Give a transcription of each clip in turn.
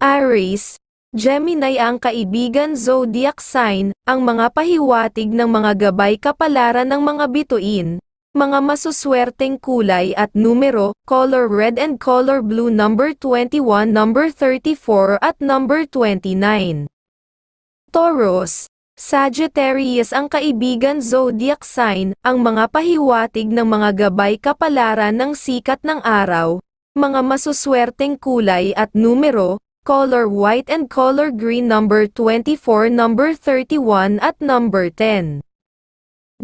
Aries, Gemini ang kaibigan zodiac sign, ang mga pahiwatig ng mga gabay kapalaran ng mga bituin, mga masuswerteng kulay at numero, color red and color blue number 21, number 34 at number 29. Taurus, Sagittarius ang kaibigan zodiac sign, ang mga pahiwatig ng mga gabay kapalaran ng sikat ng araw, mga masuswerteng kulay at numero, color white and color green number 24, number 31 at number 10.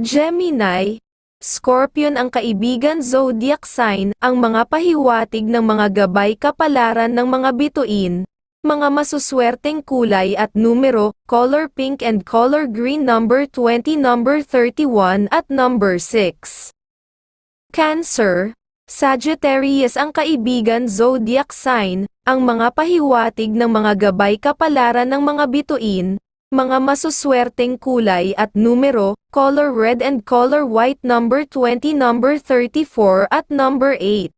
Gemini, Scorpion ang kaibigan zodiac sign, ang mga pahiwatig ng mga gabay kapalaran ng mga bituin, mga masuswerteng kulay at numero, color pink and color green number 20, number 31 at number 6. Cancer, Sagittarius ang kaibigan zodiac sign, ang mga pahiwatig ng mga gabay kapalaran ng mga bituin, mga masuswerteng kulay at numero, color red and color white number 20 number 34 at number 8.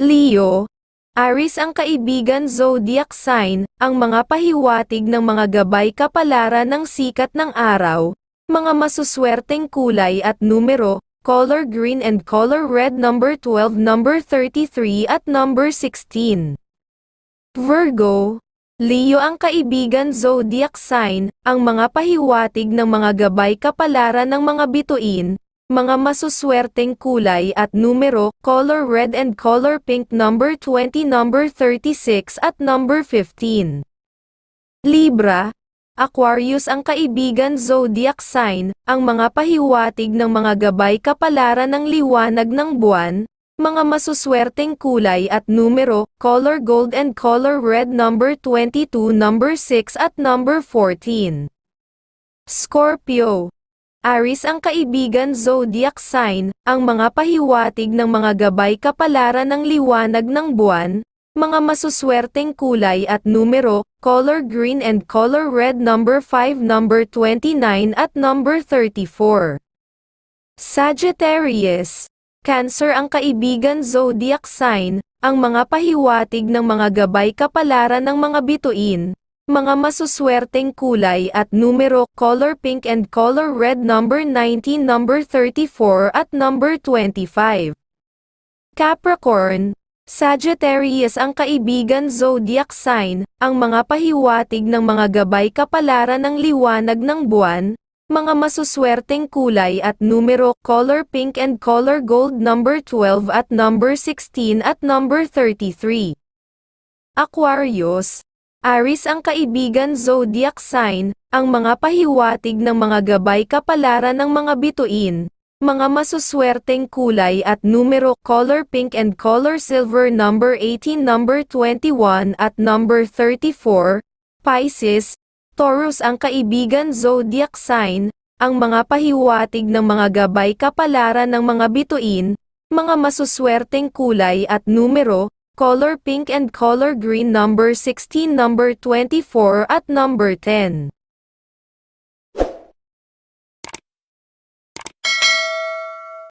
Leo, Aris ang kaibigan zodiac sign, ang mga pahiwatig ng mga gabay kapalaran ng sikat ng araw, mga masuswerteng kulay at numero, color green and color red number 12 number 33 at number 16. Virgo, Leo ang kaibigan zodiac sign, ang mga pahiwatig ng mga gabay kapalaran ng mga bituin, mga masuswerteng kulay at numero, color red and color pink number 20 number 36 at number 15. Libra, Aquarius ang kaibigan zodiac sign, ang mga pahiwatig ng mga gabay kapalaran ng liwanag ng buwan, mga masuswerteng kulay at numero, color gold and color red number 22, number 6 at number 14. Scorpio, Aris ang kaibigan zodiac sign, ang mga pahiwatig ng mga gabay kapalaran ng liwanag ng buwan, mga masuswerteng kulay at numero, color green and color red number 5 number 29 at number 34. Sagittarius, Cancer ang kaibigan zodiac sign, ang mga pahiwatig ng mga gabay kapalaran ng mga bituin, mga masuswerteng kulay at numero, color pink and color red number 19 number 34 at number 25. Capricorn, Sagittarius ang kaibigan zodiac sign, ang mga pahiwatig ng mga gabay kapalaran ng liwanag ng buwan, mga masuswerteng kulay at numero, color pink and color gold number 12 at number 16 at number 33. Aquarius, Aris ang kaibigan zodiac sign, ang mga pahiwatig ng mga gabay kapalaran ng mga bituin, mga masuswerteng kulay at numero, color pink and color silver number 18 number 21 at number 34, Pisces, Taurus ang kaibigan zodiac sign, ang mga pahiwatig ng mga gabay kapalaran ng mga bituin, mga masuswerteng kulay at numero, color pink and color green number 16 number 24 at number 10.